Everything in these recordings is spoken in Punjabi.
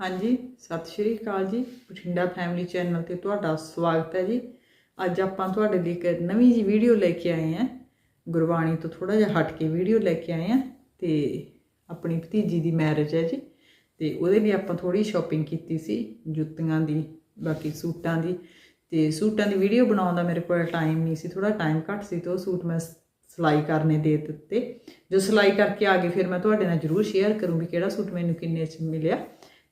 ਹਾਂਜੀ, ਸਤਿ ਸ਼੍ਰੀ ਅਕਾਲ ਜੀ। ਬਠਿੰਡਾ ਫੈਮਿਲੀ ਚੈਨਲ ਤੇ ਤੁਹਾਡਾ ਸਵਾਗਤ ਹੈ ਜੀ। ਅੱਜ ਆਪਾਂ ਤੁਹਾਡੇ ਲਈ ਇੱਕ ਨਵੀਂ ਜੀ ਵੀਡੀਓ ਲੈ ਕੇ ਆਏ ਹਾਂ। ਗੁਰਬਾਣੀ ਤੋਂ ਥੋੜਾ ਜਿਹਾ ਹਟ ਕੇ ਵੀਡੀਓ ਲੈ ਕੇ ਆਏ ਹਾਂ ਤੇ ਆਪਣੀ ਭਤੀਜੀ ਦੀ ਮੈਰਿਜ ਹੈ ਜੀ। ਤੇ ਉਹਦੇ ਲਈ ਆਪਾਂ ਥੋੜੀ ਸ਼ਾਪਿੰਗ ਕੀਤੀ ਸੀ, ਜੁੱਤੀਆਂ ਦੀ, ਬਾਕੀ ਸੂਟਾਂ ਦੀ। ਤੇ ਸੂਟਾਂ ਦੀ ਵੀਡੀਓ ਬਣਾਉਣ ਦਾ ਮੇਰੇ ਕੋਲ ਟਾਈਮ ਨਹੀਂ ਸੀ ਥੋੜਾ ਟਾਈਮ ਘੱਟ ਸੀ ਤੇ ਉਹ ਸੂਟ ਮੈਂ ਸਿਲਾਈ ਕਰਨੇ ਦੇ ਦਿੱਤੇ। ਜੋ ਸਿਲਾਈ ਕਰਕੇ ਆ ਗਏ, ਫਿਰ ਮੈਂ ਤੁਹਾਡੇ ਨਾਲ ਜ਼ਰੂਰ ਸ਼ੇਅਰ ਕਰੂੰ ਵੀ ਕਿਹੜਾ ਸੂਟ ਮੈਨੂੰ ਕਿੰਨੇ ਚ ਮਿਲਿਆ।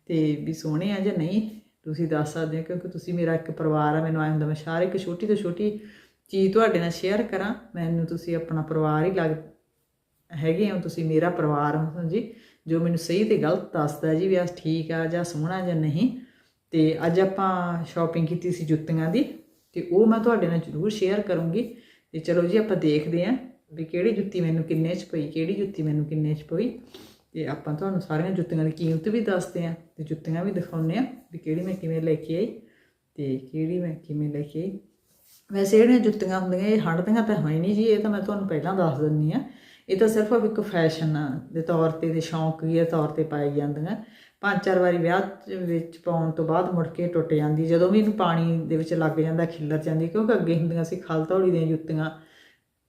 ਤੇ ਵੀ ਸੋਹਣੇ ਆ ਜਾਂ ਨਹੀਂ, ਤੁਸੀਂ ਦੱਸ ਸਕਦੇ ਹੋ, ਕਿਉਂਕਿ ਤੁਸੀਂ ਮੇਰਾ ਇੱਕ ਪਰਿਵਾਰ ਆ, ਮੈਨੂੰ ਆਇਆ ਹੁੰਦਾ ਮੈਂ ਸ਼ਾਰ ਇੱਕ ਛੋਟੀ ਤੋਂ ਛੋਟੀ ਚੀਜ਼ ਤੁਹਾਡੇ ਨਾਲ ਸ਼ੇਅਰ ਕਰਾਂ। ਮੈਨੂੰ ਤੁਸੀਂ ਆਪਣਾ ਪਰਿਵਾਰ ਹੀ ਲੱਗ, ਹੈਗੇ ਹੋ, ਤੁਸੀਂ ਮੇਰਾ ਪਰਿਵਾਰ ਹੋ ਜੀ, ਜੋ ਮੈਨੂੰ ਸਹੀ ਤੇ ਗਲਤ ਦੱਸਦਾ ਜੀ ਵੀ ਆ ਠੀਕ ਆ ਜਾਂ ਸੋਹਣਾ ਜਾਂ ਨਹੀਂ। ਤੇ ਅੱਜ ਆਪਾਂ ਸ਼ਾਪਿੰਗ ਕੀਤੀ ਸੀ ਜੁੱਤੀਆਂ ਦੀ, ਤੇ ਉਹ ਮੈਂ ਤੁਹਾਡੇ ਨਾਲ ਜ਼ਰੂਰ ਸ਼ੇਅਰ ਕਰੂੰਗੀ। ਤੇ ਚਲੋ ਜੀ, ਆਪਾਂ ਦੇਖਦੇ ਆਂ ਵੀ ਕਿਹੜੀ ਜੁੱਤੀ ਮੈਨੂੰ ਕਿੰਨੇ ਚ ਪਈ, ਕਿਹੜੀ ਜੁੱਤੀ ਮੈਨੂੰ ਕਿੰਨੇ ਚ ਪਈ। ਤੇ ਆਪਾਂ ਤੁਹਾਨੂੰ ਸਾਰੀਆਂ ਜੁੱਤੀਆਂ ਦੀ ਕੀਮਤ ਵੀ ਦੱਸਦੇ ਆਂ ਤੇ ਜੁੱਤੀਆਂ ਵੀ ਦਿਖਾਉਂਦੇ ਆਂ ਵੀ ਕਿਹੜੀ ਮੈਂ ਕਿਵੇਂ ਲੈ ਕੇ ਆਈ ਤੇ ਕਿਹੜੀ ਮੈਂ ਕਿਵੇਂ ਲੈ ਕੇ ਆਈ। ਵੈਸੇ ਜਿਹੜੀਆਂ ਜੁੱਤੀਆਂ ਹੁੰਦੀਆਂ, ਇਹ ਹਟਦੀਆਂ ਤਾਂ ਹੈ ਨਹੀਂ ਜੀ, ਇਹ ਤਾਂ ਮੈਂ ਤੁਹਾਨੂੰ ਪਹਿਲਾਂ ਦੱਸ ਦਿੰਨੀ ਆ ਇਹ ਤਾਂ ਸਿਰਫ ਇੱਕ ਫੈਸ਼ਨ ਦੇ ਤੌਰ ਤੇ ਦੇ ਸ਼ੌਂਕ ਦੇ ਤੌਰ ਤੇ ਪਾਈ ਜਾਂਦੀਆਂ। ਪੰਜ ਚਾਰ ਵਾਰੀ ਵਿਆਹ ਚ- ਵਿੱਚ ਪਾਉਣ ਤੋਂ ਬਾਅਦ ਮੁੜ ਕੇ ਟੁੱਟ ਜਾਂਦੀ, ਜਦੋਂ ਵੀ ਇਹਨੂੰ ਪਾਣੀ ਦੇ ਵਿੱਚ ਲੱਗ ਜਾਂਦਾ, ਖਿੱਲਰ ਜਾਂਦੀ, ਕਿਉਂਕਿ ਅੱਗੇ ਹੁੰਦੀਆਂ ਸੀ ਖਲ ਧੌਲੀ ਦੀਆਂ ਜੁੱਤੀਆਂ।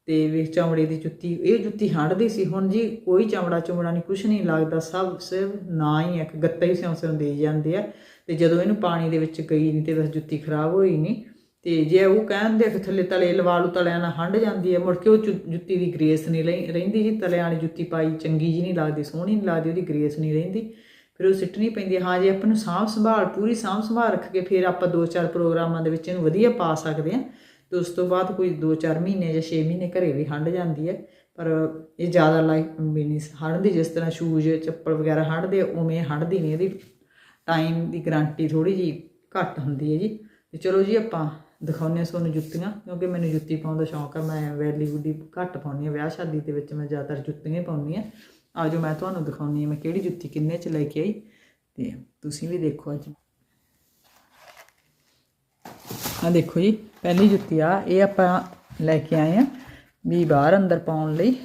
ਤੇ ਵਿੱਚ ਚਮੜੇ ਦੀ ਜੁੱਤੀ, ਇਹ ਜੁੱਤੀ ਹੰਢਦੀ ਸੀ, ਹੁਣ ਜੀ ਕੋਈ ਚਮੜਾ ਚਮੜਾ ਨਹੀਂ ਕੁਛ ਨਹੀਂ ਲੱਗਦਾ, ਸਭ ਸਿਰਫ ਨਾ ਹੀ ਇੱਕ ਗੱਤਾ ਹੀ ਸਿਉਂ ਸਿਉਂ ਦੇ ਜਾਂਦੇ ਆ। ਤੇ ਜਦੋਂ ਇਹਨੂੰ ਪਾਣੀ ਦੇ ਵਿੱਚ ਗਈ ਨਹੀਂ ਤੇ ਬਸ ਜੁੱਤੀ ਖਰਾਬ ਹੋਈ ਨਹੀਂ ਤੇ ਜੇ ਉਹ ਕਹਿੰਦੇ ਕਿ ਥੱਲੇ ਤਲੇ ਲਵਾ ਲੂ ਤਲਿਆਂ ਨਾਲ ਹੰਡ ਜਾਂਦੀ ਹੈ ਮੁੜ ਕੇ ਉਹ ਜੁ- ਜੁੱਤੀ ਦੀ ਗ੍ਰੇਸ ਨਹੀਂ ਲਈ- ਰਹਿੰਦੀ ਜੀ, ਤਲਿਆਂ ਵਾਲੀ ਜੁੱਤੀ ਪਾਈ, ਚੰਗੀ ਜੀ ਨਹੀਂ ਲੱਗਦੀ, ਸੋਹਣੀ ਨਹੀਂ ਲੱਗਦੀ, ਉਹਦੀ ਗ੍ਰੇਸ ਨਹੀਂ ਰਹਿੰਦੀ। ਫਿਰ ਉਹ ਸਿੱਟਣੀ ਪੈਂਦੀ ਹਾਂ ਜੇ ਆਪਾਂ ਨੂੰ ਸਾਂਭ ਸੰਭਾਲ, ਪੂਰੀ ਸਾਂਭ ਸੰਭਾਲ ਰੱਖ ਕੇ ਫਿਰ ਆਪਾਂ ਦੋ ਚਾਰ ਪ੍ਰੋਗਰਾਮਾਂ ਦੇ ਵਿੱਚ ਇਹਨੂੰ ਵਧੀਆ ਪਾ ਸਕਦੇ ਹਾਂ ਤੇ ਉਸ ਤੋਂ ਬਾਅਦ ਕੋਈ 2-4 ਮਹੀਨੇ ਜਾਂ 6 ਮਹੀਨੇ ਘਰੇ ਵੀ ਹੰਡ ਜਾਂਦੀ ਹੈ। ਪਰ ਇਹ ਜ਼ਿਆਦਾ ਲਾਈਫ ਵੀ ਨਹੀਂ ਹੰਡਦੀ ਜਿਸ ਤਰ੍ਹਾਂ ਸ਼ੂਜ਼, ਚੱਪਲ ਵਗੈਰਾ ਹੰਡਦੇ ਉਵੇਂ ਹੰਡਦੀ ਨਹੀਂ ਇਹਦੀ। ਟਾਈਮ ਦੀ ਗਾਰੰਟੀ ਥੋੜੀ ਜੀ ਘੱਟ ਹੁੰਦੀ ਹੈ ਜੀ। ਤੇ ਚਲੋ ਜੀ ਆਪਾਂ ਦਿਖਾਉਂਦੇ ਹਾਂ ਤੁਹਾਨੂੰ ਜੁੱਤੀਆਂ, ਕਿਉਂਕਿ ਮੈਨੂੰ ਜੁੱਤੀ ਪਾਉਣ ਦਾ ਸ਼ੌਂਕ ਆ। ਮੈਂ ਵੈਲੀ ਵੁੱਡੀ ਘੱਟ ਪਾਉਂਦੀ ਹਾਂ। ਵਿਆਹ ਸ਼ਾਦੀ ਦੇ ਵਿੱਚ ਮੈਂ ਜ਼ਿਆਦਾਤਰ ਜੁੱਤੀਆਂ ਹੀ ਪਾਉਂਦੀ ਹਾਂ। ਆਜੋ ਮੈਂ ਤੁਹਾਨੂੰ ਦਿਖਾਉਂਦੀ ਹਾਂ ਮੈਂ ਕਿਹੜੀ ਜੁੱਤੀ ਕਿੰਨੇ ਚ ਲੈ ਕੇ ਆਈ। ਤੇ ਤੁਸੀਂ ਵੀ ਦੇਖੋ ਅੱਜ। ਆ ਦੇਖੋ ਜੀ, ਪਹਿਲੀ ਜੁੱਤੀ ਆ, ਇਹ ਆਪਾਂ ਲੈ ਕੇ ਆਏ ਆ ਵੀ ਬਾਹਰ ਅੰਦਰ ਪਾਉਣ ਲਈ,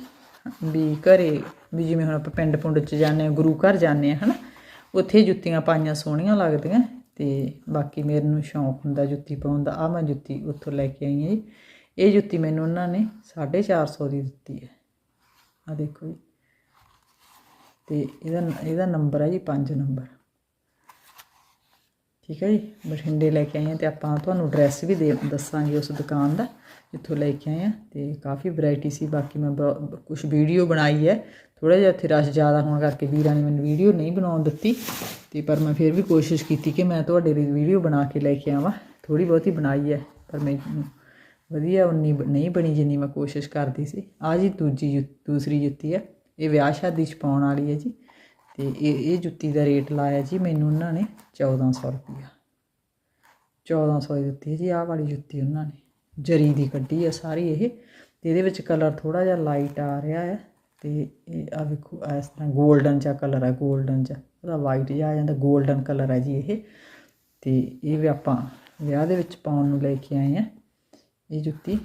ਵੀ ਘਰੇ ਵੀ ਜਿਵੇਂ ਹੁਣ ਆਪਾਂ ਪਿੰਡ ਪੁੰਡ ਚ ਜਾਂਦੇ ਆ, ਗੁਰੂ ਘਰ ਜਾਂਦੇ ਆ, ਹਨਾ, ਉੱਥੇ ਜੁੱਤੀਆਂ ਪਾਈਆਂ ਸੋਹਣੀਆਂ ਲੱਗਦੀਆਂ ਤੇ ਬਾਕੀ ਮੇਰੇ ਨੂੰ ਸ਼ੌਂਕ ਹੁੰਦਾ ਜੁੱਤੀ ਪਾਉਣ ਦਾ ਆ ਮੈਂ ਜੁੱਤੀ ਉੱਥੋਂ ਲੈ ਕੇ ਆਈ ਹਾਂ ਜੀ। ਇਹ ਜੁੱਤੀ ਮੈਨੂੰ ਉਹਨਾਂ ਨੇ 450 ਦੀ ਦਿੱਤੀ ਹੈ ਆ ਦੇਖੋ ਜੀ, ਤੇ ਇਹਦਾ ਇਹਦਾ ਨੰਬਰ ਹੈ ਜੀ 5 ਨੰਬਰ ਠੀਕ ਹੈ ਜੀ? ਬਠਿੰਡੇ ਲੈ ਕੇ ਆਏ ਹਾਂ ਤੇ ਆਪਾਂ ਤੁਹਾਨੂੰ ਐਡਰੈਸ ਵੀ ਦੇ ਦੱਸਾਂਗੇ ਉਸ ਦੁਕਾਨ ਦਾ, ਜਿੱਥੋਂ ਲੈ ਕੇ ਆਏ ਹਾਂ ਤੇ ਕਾਫੀ ਵੈਰਾਈਟੀ ਸੀ, ਬਾਕੀ ਮੈਂ ਕੁਝ ਵੀਡੀਓ ਬਣਾਈ ਹੈ। ਥੋੜਾ ਜਿਹਾ ਇੱਥੇ ਰਸ਼ ਜ਼ਿਆਦਾ ਹੋਣ ਕਰਕੇ ਵੀਰਾਂ ਨੇ ਮੈਨੂੰ ਵੀਡੀਓ ਨਹੀਂ ਬਣਾਉਣ ਦਿੱਤੀ ਤੇ ਪਰ ਮੈਂ ਫਿਰ ਵੀ ਕੋਸ਼ਿਸ਼ ਕੀਤੀ ਕਿ ਮੈਂ ਤੁਹਾਡੇ ਲਈ ਵੀਡੀਓ ਬਣਾ ਕੇ ਲੈ ਕੇ ਆਵਾਂ। ਥੋੜੀ ਬਹੁਤੀ ਬਣਾਈ ਹੈ, ਪਰ ਮੈਂ, ਵਧੀਆ ਉਨੀ ਬ- ਨਹੀਂ ਬਣੀ ਜਿੰਨੀ ਮੈਂ ਕੋਸ਼ਿਸ਼ ਕਰਦੀ ਸੀ। ਆ ਜੀ ਦੂਜੀ ਜੁ- ਦੂਸਰੀ ਜੁੱਤੀ ਹੈ। ਇਹ ਵਿਆਹ ਸ਼ਾਦੀ 'ਚ ਪਾਉਣ ਵਾਲੀ ਹੈ ਜੀ। ਤੇ ਇਹ ਇਹ ਜੁੱਤੀ ਦਾ ਰੇਟ ਲਾਇਆ ਜੀ ਮੈਨੂੰ ਉਹਨਾਂ ਨੇ 1400 ਰੁਪਇਆ। 1400 ਦੀ ਜੁੱਤੀ ਜੀ, ਆਹ ਵਾਲੀ ਜੁੱਤੀ ਉਹਨਾਂ ਨੇ। ਜਰੀ ਦੀ ਕੱਢੀ ਆ ਸਾਰੀ ਇਹ, ਤੇ ਇਹਦੇ ਵਿੱਚ ਕਲਰ ਥੋੜਾ ਜਿਹਾ ਲਾਈਟ ਆ ਰਿਹਾ ਹੈ, ਤੇ ਇਹ ਆ ਵੇਖੋ, ਇਸ ਤਰ੍ਹਾਂ 골ਡਨ ਜਿਹਾ ਕਲਰ ਹੈ 골ਡਨ ਜਿਹਾ। ਉਹਦਾ ਵਾਈਟ ਜਿਹਾ ਆ ਜਾਂਦਾ 골ਡਨ ਕਲਰ ਹੈ ਜੀ ਇਹ। ਤੇ ਇਹ ਵੀ ਆਪਾਂ ਵਿਆਹ ਦੇ ਵਿੱਚ ਪਾਉਣ ਨੂੰ ਲੈ ਕੇ ਆਏ ਆ ਇਹ ਜੁੱਤੀ।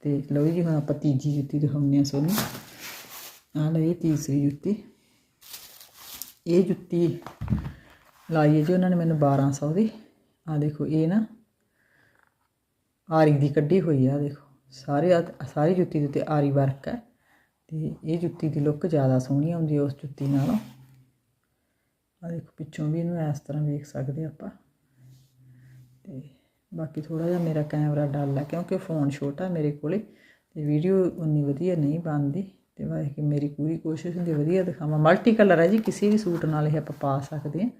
ਤੇ ਲਓ ਜੀ, ਹੁਣ ਆਪਾਂ ਤੀਜੀ ਜੁੱਤੀ ਦਿਖਾਉਂਦੇ ਆ ਸੋਨੂੰ। ਆ ਲਈ ਤੀਸਰੀ ਜੁੱਤੀ। ਇਹ ਜੁੱਤੀ ਲਾਈ ਹੈ ਜੀ, ਉਹਨਾਂ ਨੇ ਮੈਨੂੰ 1200 ਦੀ। ਆ ਦੇਖੋ, ਇਹ ਨਾ ਆਰੀ ਦੀ ਕੱਢੀ ਹੋਈ ਆ, ਦੇਖੋ। ਸਾਰੇ ਸਾਰੀ ਜੁੱਤੀ ਦੇ ਉੱਤੇ ਆਰੀ ਵਰਕ ਹੈ ਤੇ ਇਹ ਜੁੱਤੀ ਦੀ ਲੁੱਕ ਜ਼ਿਆਦਾ ਸੋਹਣੀ ਆਉਂਦੀ ਉਸ ਜੁੱਤੀ ਨਾਲੋਂ। ਆ ਦੇਖੋ, ਪਿੱਛੋਂ ਵੀ ਇਹਨੂੰ ਇਸ ਤਰ੍ਹਾਂ ਵੇਖ ਸਕਦੇ ਆਪਾਂ। ਤੇ ਬਾਕੀ ਥੋੜਾ ਜਿਹਾ ਮੇਰਾ ਕੈਮਰਾ ਡਲ ਹੈ ਕਿਉਂਕਿ ਫੋਨ ਛੋਟਾ ਮੇਰੇ ਕੋਲੇ ਤੇ ਵੀਡੀਓ ਉਨੀ ਵਧੀਆ ਨਹੀਂ ਬਣਦੀ। ਤੇ ਵਾਹ ਕਿ ਮੇਰੀ ਪੂਰੀ ਕੋਸ਼ਿਸ਼ ਹੁੰਦੀ ਵਧੀਆ ਦਿਖਾਵਾਂ। ਮਲਟੀ ਕਲਰ ਹੈ ਜੀ, ਕਿਸੇ ਵੀ ਸੂਟ ਨਾਲ ਇਹ ਆਪਾਂ ਪਾ ਸਕਦੇ ਹਾਂ।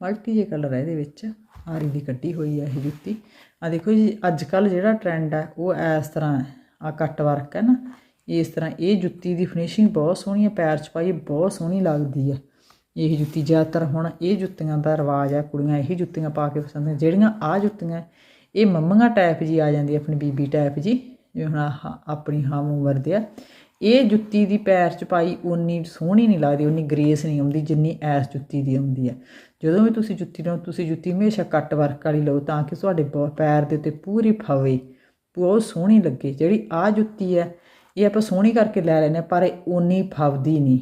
ਮਲਟੀ ਜੇ ਕਲਰ ਹੈ ਇਹਦੇ ਵਿੱਚ, ਆਰੀ ਦੀ ਕੱਢੀ ਹੋਈ ਹੈ ਇਹ ਜੁੱਤੀ। ਆ ਦੇਖੋ ਜੀ ਅੱਜ ਕੱਲ ਜਿਹੜਾ ਟ੍ਰੈਂਡ ਹੈ ਉਹ ਇਸ ਤਰ੍ਹਾਂ ਆ ਕੱਟ ਵਰਕ ਹੈ ਨਾ, ਇਸ ਤਰ੍ਹਾਂ ਇਹ ਜੁੱਤੀ ਦੀ ਫਿਨਿਸ਼ਿੰਗ ਬਹੁਤ ਸੋਹਣੀ ਹੈ ਪੈਰ 'ਚ ਪਾਈ ਬਹੁਤ ਸੋਹਣੀ ਲੱਗਦੀ ਹੈ ਇਹ ਜੁੱਤੀ ਜ਼ਿਆਦਾਤਰ ਹੁਣ ਇਹ ਜੁੱਤੀਆਂ ਦਾ ਰਿਵਾਜ ਹੈ ਕੁੜੀਆਂ ਇਹ ਜੁੱਤੀਆਂ ਪਾ ਕੇ ਪਸੰਦ ਨੇ। ਜਿਹੜੀਆਂ ਆ ਜੁੱਤੀਆਂ, ਇਹ ਮੰਮੀਆਂ ਟਾਈਪ ਜੀ ਆ ਜਾਂਦੀ ਆਪਣੀ ਬੀਬੀ ਟਾਈਪ ਜੀ ਜਿਵੇਂ ਹੁਣ ਆਹ ਆਪਣੀ ਹਮ ਉਮਰ ਦੇ ਆ। ਇਹ ਜੁੱਤੀ ਦੀ ਪੈਰ 'ਚ ਪਾਈ ਉਨੀ ਸੋਹਣੀ ਨਹੀਂ ਲੱਗਦੀ ਉਨੀ ਗ੍ਰੇਸ ਨਹੀਂ ਆਉਂਦੀ ਜਿੰਨੀ ਐਸ ਜੁੱਤੀ ਦੀ ਆਉਂਦੀ ਹੈ ਜਦੋਂ ਵੀ ਤੁਸੀਂ ਜੁੱਤੀ ਲਓ ਤੁਸੀਂ ਜੁੱਤੀ ਹਮੇਸ਼ਾ ਕੱਟ ਵਰਕ ਵਾਲੀ ਲਓ ਤਾਂ ਕਿ ਤੁਹਾਡੇ ਬ- ਪੈਰ ਦੇ ਉੱਤੇ ਪੂਰੀ ਫਵੇ, ਬਹੁਤ ਸੋਹਣੀ ਲੱਗੇ। ਜਿਹੜੀ ਆ ਜੁੱਤੀ ਹੈ, ਇਹ ਆਪਾਂ ਸੋਹਣੀ ਕਰਕੇ ਲੈ ਲੈਨੇ ਪਰ ਇਹ ਉਨੀ ਫਵਦੀ ਨਹੀਂ।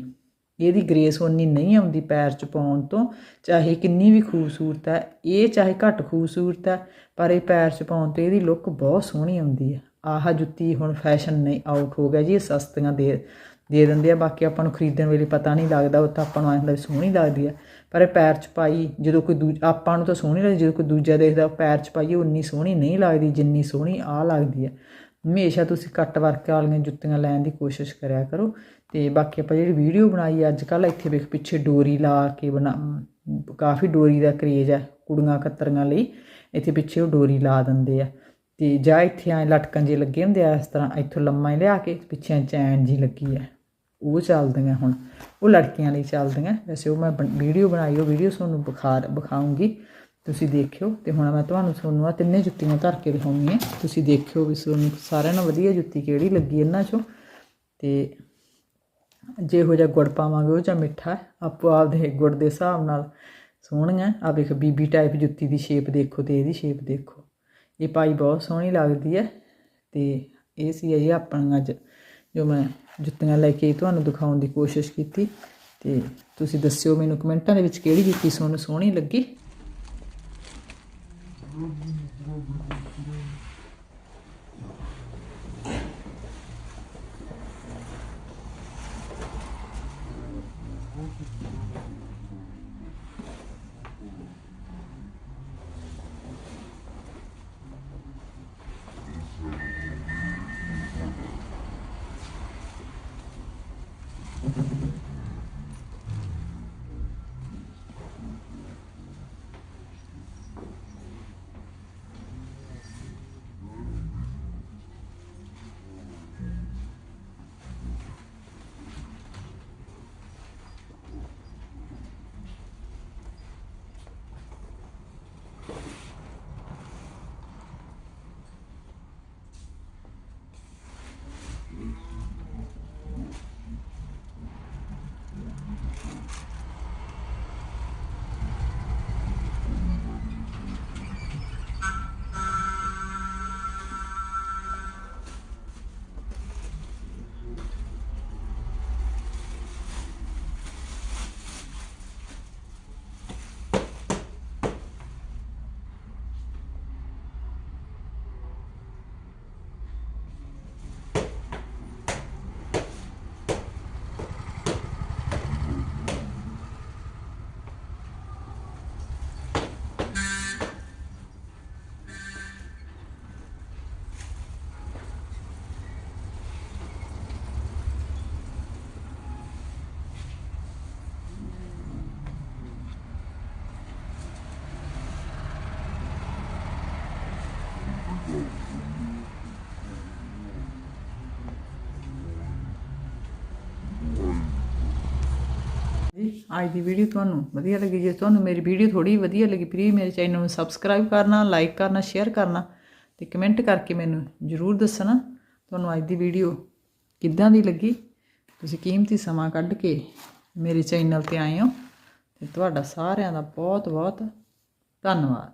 ਇਹਦੀ ਗ੍ਰੇਸ ਉਨੀ ਨਹੀਂ ਆਉਂਦੀ ਪੈਰ 'ਚ ਪਾਉਣ ਤੋਂ, ਚਾਹੇ ਕਿੰਨੀ ਵੀ ਖੂਬਸੂਰਤ ਹੈ, ਇਹ ਚਾਹੇ ਘੱਟ ਖੂਬਸੂਰਤ ਹੈ, ਪਰ ਇਹ ਪੈਰ 'ਚ ਪਾਉਣ ਤੇ ਇਹਦੀ ਲੁੱਕ ਬਹੁਤ ਸੋਹਣੀ ਆਉਂਦੀ ਹੈ। ਆਹ ਜੁੱਤੀ ਹੁਣ ਫੈਸ਼ਨ ਨਹੀਂ ਆਊਟ ਹੋ ਗਿਆ ਜੀ, ਇਹ ਸਸਤੀਆਂ ਦੇ ਦੇ ਦਿੰਦੇ ਆ। ਬਾਕੀ ਆਪਾਂ ਨੂੰ ਖਰੀਦਣ ਵੇਲੇ ਪਤਾ ਨਹੀਂ ਲੱਗਦਾ, ਉਹ ਤਾਂ ਆਪਾਂ ਨੂੰ ਐਂ ਹੁੰਦਾ ਸੋਹਣੀ ਲੱਗਦੀ ਆ। ਪਰ ਇਹ ਪੈਰ 'ਚ ਪਾਈ, ਜਦੋਂ ਕੋਈ ਦੂਜ, ਆਪਾਂ ਨੂੰ ਤਾਂ ਸੋਹਣੀ ਲੱਗਦੀ, ਜਦੋਂ ਕੋਈ ਦੂਜਾ ਦੇਖਦਾ ਪੈਰ 'ਚ ਪਾਈਏ ਉਨੀ ਸੋਹਣੀ ਨਹੀਂ ਲੱਗਦੀ, ਜਿੰਨੀ ਸੋਹਣੀ ਆ ਲੱਗਦੀ ਆ। ਹਮੇਸ਼ਾ ਤੁਸੀਂ ਕੱਟ ਵਰਕ ਵਾਲੀਆਂ ਜੁੱਤੀਆਂ ਲੈਣ ਦੀ ਕੋਸ਼ਿਸ਼ ਕਰਿਆ ਕਰੋ। ਤੇ ਬਾਕੀ ਆਪਾਂ ਜਿਹੜੀ ਵੀਡੀਓ ਬਣਾਈ ਅੱਜ ਕੱਲ ਇੱਥੇ ਵੇਖ, ਪਿੱਛੇ ਡੋਰੀ ਲਾ ਕੇ ਬਣਾ, ਕਾਫੀ ਡੋਰੀ ਦਾ ਕਰੇਜ ਹੈ ਕੁੜੀਆਂ ਕਤਰੀਆਂ ਲਈ। ਇੱਥੇ ਪਿੱਛੇ ਉਹ ਡੋਰੀ ਲਾ ਦਿੰਦੇ ਆ। ਤੇ ਜਾਂ ਇੱਥੇ ਐ ਲਟਕਣ ਜੇ ਲੱਗੇ ਹੁੰਦੇ ਆ, ਇਸ ਤਰ੍ਹਾਂ ਇੱਥੋਂ ਲੰਮਾ ਹੀ ਲਿਆ ਕੇ ਪਿੱਛੇ ਚੈਨ ਜੀ ਲੱਗੀ ਹੈ ਉਹ ਚੱਲਦੀਆਂ ਹੁਣ, ਉਹ ਲੜਕੀਆਂ ਲਈ ਚੱਲਦੀਆਂ। ਵੈਸੇ ਉਹ ਮੈਂ ਵੀਡੀਓ ਬਣਾਈ, ਉਹ ਵੀਡੀਓ ਤੁਹਾਨੂੰ ਵਿਖਾ, ਵਿਖਾਉਂਗੀ। ਤੁਸੀਂ ਦੇਖਿਓ, ਤੇ ਹੁਣ ਮੈਂ ਤੁਹਾਨੂੰ ਤੁਹਾਨੂੰ ਆ ਤਿੰਨੇ ਜੁੱਤੀਆਂ ਧਰ ਕੇ ਦਿਖਾਉਣੀ ਹੈ ਤੁਸੀਂ ਦੇਖਿਓ ਵੀ ਤੁਹਾਨੂੰ ਸਾਰਿਆਂ ਨਾਲੋਂ ਵਧੀਆ ਜੁੱਤੀ ਕਿਹੜੀ ਲੱਗੀ ਇਹਨਾਂ ਚੋਂ। ਤੇ ਜੇ ਹੋ ਜਾ ਗੁੜ ਪਾਵਾਂਗੇ, ਉਹ ਜਾਂ ਮਿੱਠਾ ਹੈ। ਆਪੋ ਆਪਦੇ ਗੁੜ ਦੇ ਹਿਸਾਬ ਨਾਲ ਸੋਹਣੀਆਂ। ਆ ਵੇਖ ਬੀਬੀ ਟਾਈਪ ਜੁੱਤੀ ਦੀ ਸ਼ੇਪ ਦੇਖੋ ਤੇ ਇਹਦੀ ਸ਼ੇਪ ਦੇਖੋ। ਇਹ ਪਾਈ ਬਹੁਤ ਸੋਹਣੀ ਲੱਗਦੀ ਹੈ ਤੇ ਇਹ ਸੀ ਇਹ ਆਪਣੀਆਂ ਅੱਜ ਜੋ ਮੈਂ ਜੁੱਤੀਆਂ ਲੈ ਕੇ ਤੁਹਾਨੂੰ ਦਿਖਾਉਣ ਦੀ ਕੋਸ਼ਿਸ਼ ਕੀਤੀ ਤੇ ਤੁਸੀਂ ਦੱਸਿਓ ਮੈਨੂੰ ਕਮੈਂਟਾਂ ਦੇ ਵਿੱਚ ਕਿਹੜੀ ਜੁੱਤੀ ਤੁਹਾਨੂੰ ਸੋਹਣੀ ਲੱਗੀ। ਅੱਜ ਦੀ ਵੀਡੀਓ ਤੁਹਾਨੂੰ ਵਧੀਆ ਲੱਗੀ, ਜੇ ਤੁਹਾਨੂੰ ਮੇਰੀ ਵੀਡੀਓ ਥੋੜੀ ਵਧੀਆ ਲੱਗੀ ਪਲੀਜ਼ ਮੇਰੇ ਚੈਨਲ ਨੂੰ ਸਬਸਕ੍ਰਾਈਬ ਕਰਨਾ ਲਾਈਕ ਕਰਨਾ ਸ਼ੇਅਰ ਕਰਨਾ ਤੇ ਕਮੈਂਟ ਕਰਕੇ ਮੈਨੂੰ ਜਰੂਰ ਦੱਸਣਾ ਤੁਹਾਨੂੰ ਅੱਜ ਦੀ ਵੀਡੀਓ ਕਿੱਦਾਂ ਦੀ ਲੱਗੀ। ਤੁਸੀਂ ਕੀਮਤੀ ਸਮਾਂ ਕੱਢ ਕੇ ਮੇਰੇ ਚੈਨਲ ਤੇ ਆਏ ਹੋ ਤੇ ਤੁਹਾਡਾ ਸਾਰਿਆਂ ਦਾ ਬਹੁਤ ਬਹੁਤ ਧੰਨਵਾਦ।